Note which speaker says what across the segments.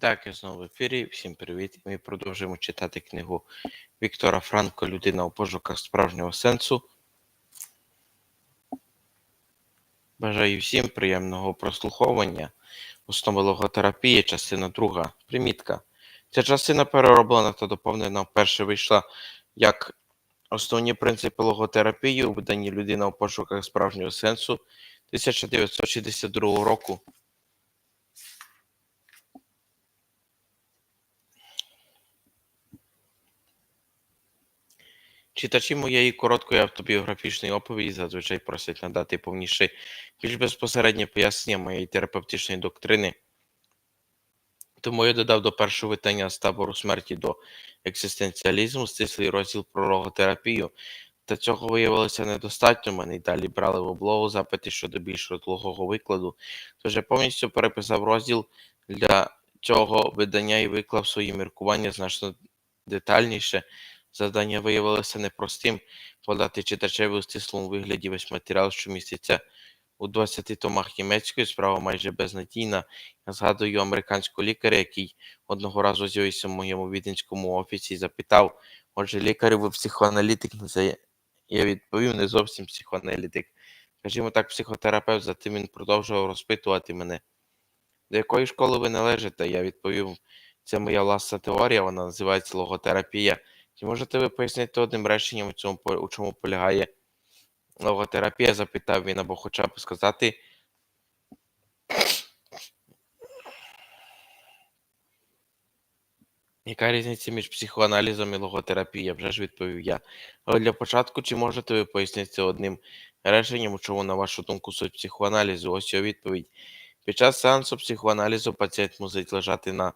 Speaker 1: Так, я знову в ефірі. Всім привіт. Ми продовжуємо читати книгу Віктора Франко Людина у пошуках справжнього сенсу. Бажаю всім приємного прослуховування. Основи логотерапії, частина друга. Примітка. Ця частина перероблена та доповнена вперше вийшла як основні принципи логотерапії у виданні Людина у пошуках справжнього сенсу 1962 року. Читачі моєї короткої автобіографічної оповіді зазвичай просять надати повніше, більш безпосереднє пояснення моєї терапевтичної доктрини. Тому я додав до першого витання з табору смерті до екзистенціалізму стислий розділ про логотерапію, та цього виявилося недостатньо. Мене й далі брали в облогу запити щодо більш розлогого викладу. Тож я повністю переписав розділ для цього видання і виклав свої міркування значно детальніше. Завдання виявилося непростим подати читачеві у стислому вигляді весь матеріал, що міститься у 20 томах німецької, справа майже безнадійна. Я згадую американського лікаря, який одного разу з'явився в моєму віденському офісі і запитав: отже, лікарю, ви психоаналітик? Я відповів, не зовсім психоаналітик. Скажімо так, психотерапевт, затим він продовжував розпитувати мене. До якої школи ви належите? Я відповів, це моя власна теорія, вона називається логотерапія. Чи можете ви пояснити одним реченням, у цьому у чому полягає логотерапія? запитав він, або хоча б сказати. Яка різниця між психоаналізом і логотерапією? Вже ж відповів я. Але для початку, чи можете ви пояснити одним реченням, у чому, на вашу думку, суть психоаналізу? Ось його відповідь. Під час сеансу психоаналізу пацієнт мусить лежати на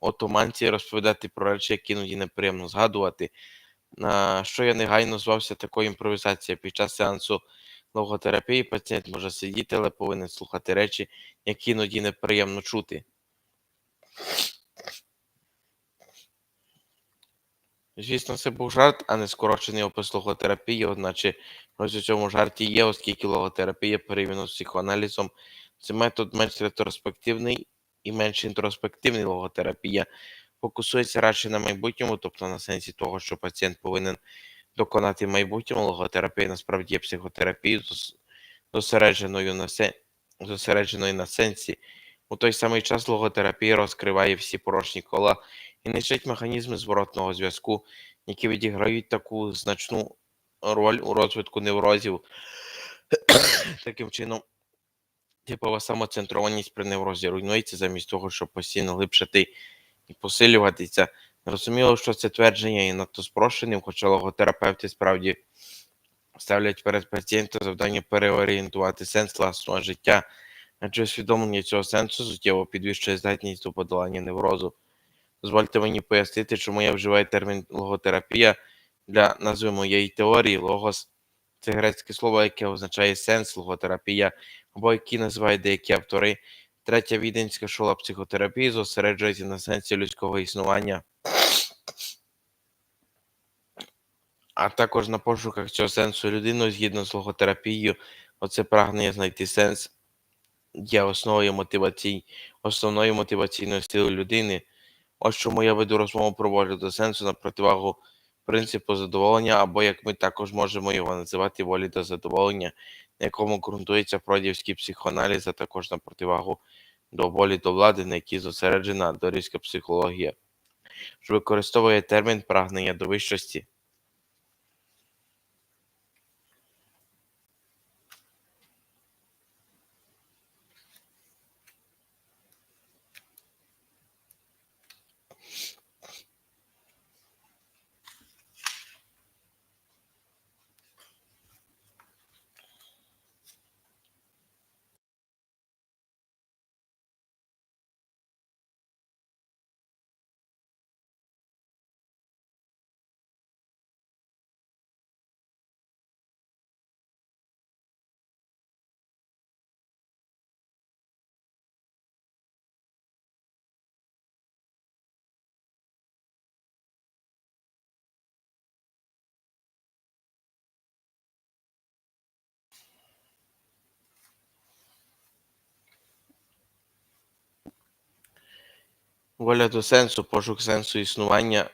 Speaker 1: отуманці розповідати про речі, які іноді неприємно згадувати. На що я негайно звався такою імпровізацією. Під час сеансу логотерапії пацієнт може сидіти, але повинен слухати речі, які іноді неприємно чути. Звісно, це був жарт, а не скорочений опис логотерапії, одначе ось у цьому жарті є, оскільки логотерапія порівняно з психоаналізом, це метод менш ретроспективний і менш інтроспективний логотерапія фокусується радше на майбутньому, тобто на сенсі того, що пацієнт повинен доконати майбутньому. Логотерапія насправді є психотерапією зосередженою на се... зосередженою на сенсі. У той самий час логотерапія розкриває всі порожні кола і нищить механізми зворотного зв'язку, які відіграють таку значну роль у розвитку неврозів. Таким чином, типова самоцентрованість при неврозі руйнується замість того, щоб постійно глибшати і посилюватися. Зрозуміло, що це твердження є надто спрощеним, хоча логотерапевти справді ставлять перед пацієнтом завдання переорієнтувати сенс власного життя, адже усвідомлення цього сенсу суттєво підвищує здатність до подолання неврозу. Дозвольте мені пояснити, чому я вживаю термін логотерапія для назви моєї теорії. Логос це грецьке слово, яке означає сенс, логотерапія, або які називають деякі автори. Третя віденська школа психотерапії зосереджується на сенсі людського існування, а також на пошуках цього сенсу людиною згідно з логотерапією. Оце прагнення знайти сенс є основою мотивацій, основною мотиваційною силою людини. Ось чому я веду розмову про волю до сенсу на противагу принципу задоволення, або як ми також можемо його називати волі до задоволення, на якому ґрунтується фродівський психоаналіз, а також на противагу до волі до влади, на якій зосереджена дорівська психологія, що використовує термін прагнення до вищості. Воля до сенсу, пошук сенсу існування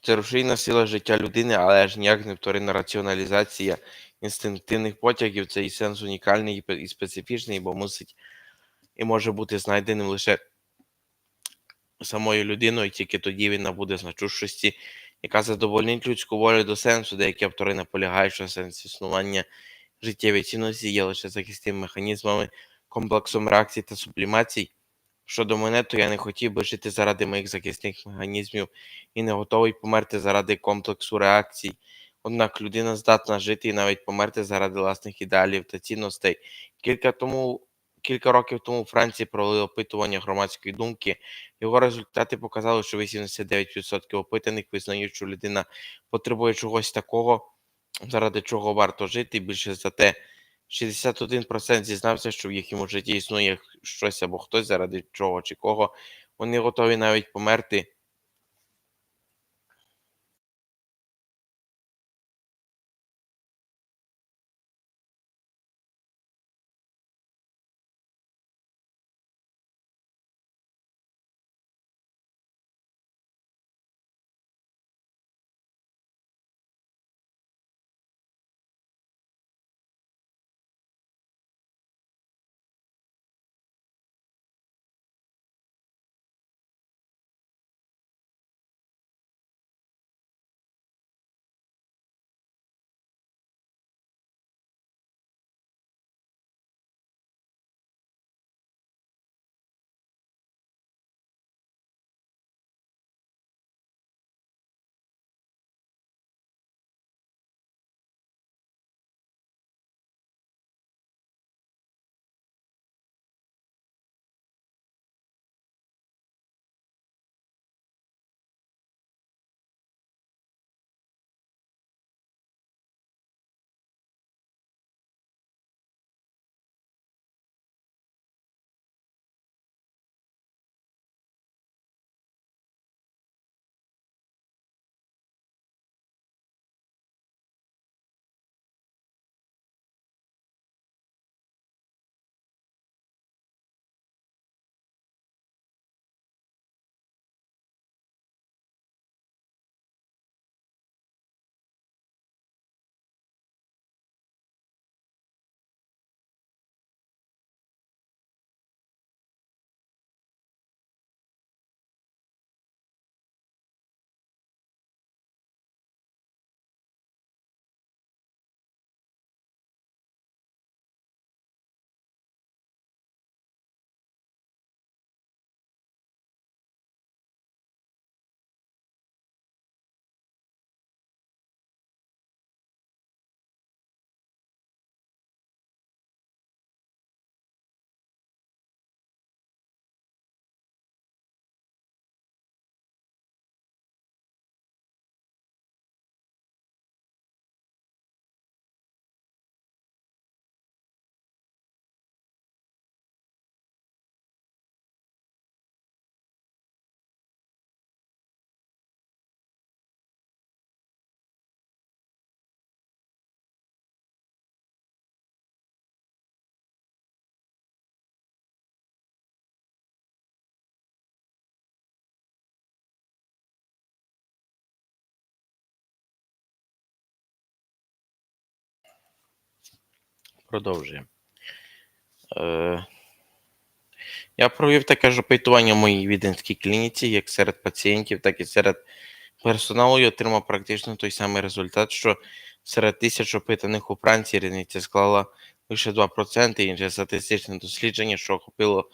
Speaker 1: це рушійна сила життя людини, але аж ніяк не вторинна раціоналізація інстинктивних потягів. Цей сенс унікальний і специфічний, бо мусить і може бути знайденим лише самою людиною, тільки тоді він набуде значущості, яка задовольнить людську волю до сенсу, деякі автори наполягають, що сенс існування життєві цінності є лише захисними механізмами, комплексом реакцій та сублімацій. Щодо мене, то я не хотів би жити заради моїх захисних механізмів і не готовий померти заради комплексу реакцій. Однак людина здатна жити і навіть померти заради власних ідеалів та цінностей. Кілька тому кілька років тому у Франції провели опитування громадської думки. Його результати показали, що 89% опитаних визнають, що людина потребує чогось такого, заради чого варто жити. Більше за те, 61% зізнався, що в їхньому житті існує щось або хтось, заради чого чи кого. Вони готові навіть померти. Продовжуємо. Е, я провів таке ж опитування в моїй віденській клініці, як серед пацієнтів, так і серед персоналу, і отримав практично той самий результат, що серед тисяч опитаних у Франції різниця склала лише 2%, інше статистичне дослідження, що охопило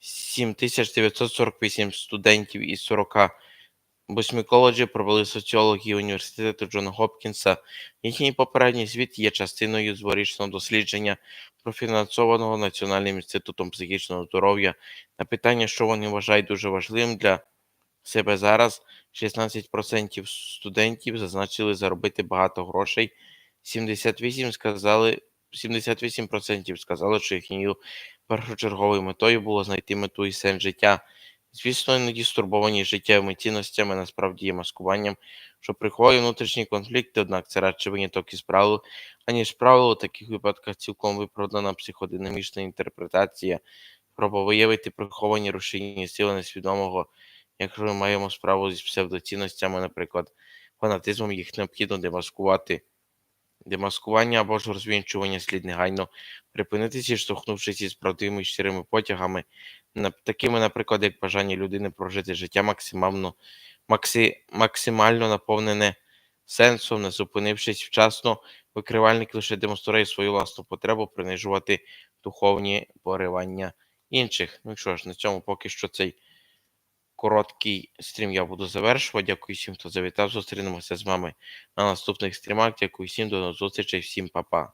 Speaker 1: 7948 студентів із 48 коледжів, провели соціологи університету Джона Гопкінса. Їхній попередній звіт є частиною дворічного дослідження, профінансованого Національним інститутом психічного здоров'я. На питання, що вони вважають дуже важливим для себе зараз, 16% студентів зазначили заробити багато грошей, 78 сказали, 78% сказали, що їхньою першочерговою метою було знайти мету і сенс життя. Звісно, іноді стурбовані життєвими цінностями насправді є маскуванням, що приховує внутрішні конфлікти, однак це радше виняток із правил, аніж правило, у таких випадках цілком виправдана психодинамічна інтерпретація. Спроба виявити приховані рушійні сили несвідомого, якщо ми маємо справу з псевдоцінностями, наприклад, фанатизмом, їх необхідно демаскувати. Демаскування або ж розвінчування слід негайно припинити, зіштовхнувшись із правдивими щирими потягами, такими, наприклад, як бажання людини прожити життя максимально, максі, максимально наповнене сенсом, не зупинившись вчасно, викривальник лише демонструє свою власну потребу принижувати духовні поривання інших. Ну що ж, на цьому поки що цей короткий стрім я буду завершувати. Дякую всім, хто завітав. Зустрінемося з вами на наступних стрімах. Дякую всім, до зустрічі, всім па-па.